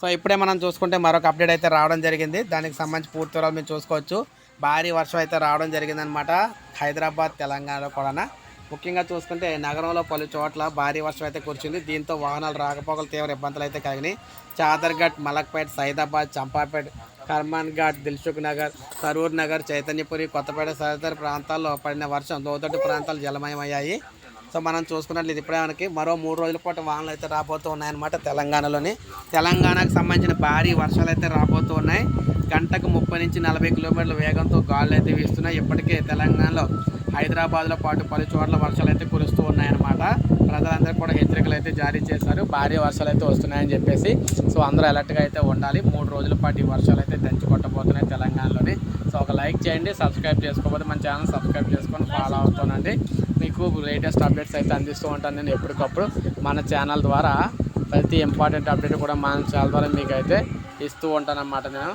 So ఇప్పుడే మనం చూసుకుంటే మరొక అప్డేట్ అయితే రావడం జరిగింది. దానికి సంబంధించి పూర్తి వివరాలు మేము చూసుకోవచ్చు. భారీ వర్షం అయితే రావడం జరిగిందనమాట హైదరాబాద్ తెలంగాణలో కూడా ముఖ్యంగా చూసుకుంటే నగరంలో పలు చోట్ల భారీ వర్షం అయితే కురిచింది దీంతో వాహనాలు రాకపోకలు తీవ్ర ఇబ్బందులు అయితే కలిగినాయి. చాదర్ఘట్ మలక్పేట్ సైదాబాద్ చంపాపేట్ కర్మాన్ ఘాట్ దిల్సుఖ్ నగర్ సరూర్ నగర్ చైతన్యపురి కొత్తపేట తదితర ప్రాంతాల్లో పడిన వర్షం లోతట్టు ప్రాంతాలు జలమయమయ్యాయి. సో మనం చూసుకున్నట్లయితే ఇప్పుడే మనకి మరో మూడు రోజుల పాటు వానలు అయితే రాబోతూ ఉన్నాయన్నమాట తెలంగాణలోని. తెలంగాణకు సంబంధించిన భారీ వర్షాలు అయితే రాబోతూ ఉన్నాయి. గంటకు ముప్పై నుంచి నలభై కిలోమీటర్ల వేగంతో గాలులు అయితే వీస్తున్నాయి. ఇప్పటికే తెలంగాణలో హైదరాబాద్లో పాటు పలు చోట్ల వర్షాలు అయితే కురుస్తూ ఉన్నాయన్నమాట. ప్రజలందరూ కూడా హెచ్చరికలు అయితే జారీ చేశారు. భారీ వర్షాలు అయితే వస్తున్నాయని చెప్పేసి. సో అందరూ అలర్ట్గా అయితే ఉండాలి. మూడు రోజుల పాటు ఈ వర్షాలు అయితే దంచి కొట్టబోతున్నాయి తెలంగాణలోని. సో ఒక లైక్ చేయండి సబ్స్క్రైబ్ చేసుకోకపోతే మన ఛానల్ సబ్స్క్రైబ్ చేసుకొని ఫాలో అవుతానండి మీకు లేటెస్ట్ అప్డేట్స్ అయితే అందిస్తూ ఉంటాను నేను ఎప్పటికప్పుడు మన ఛానల్ ద్వారా. ప్రతి ఇంపార్టెంట్ అప్డేట్ కూడా మన ఛానల్ ద్వారా మీకు అయితే ఇస్తూ ఉంటాను అన్నమాట నేను.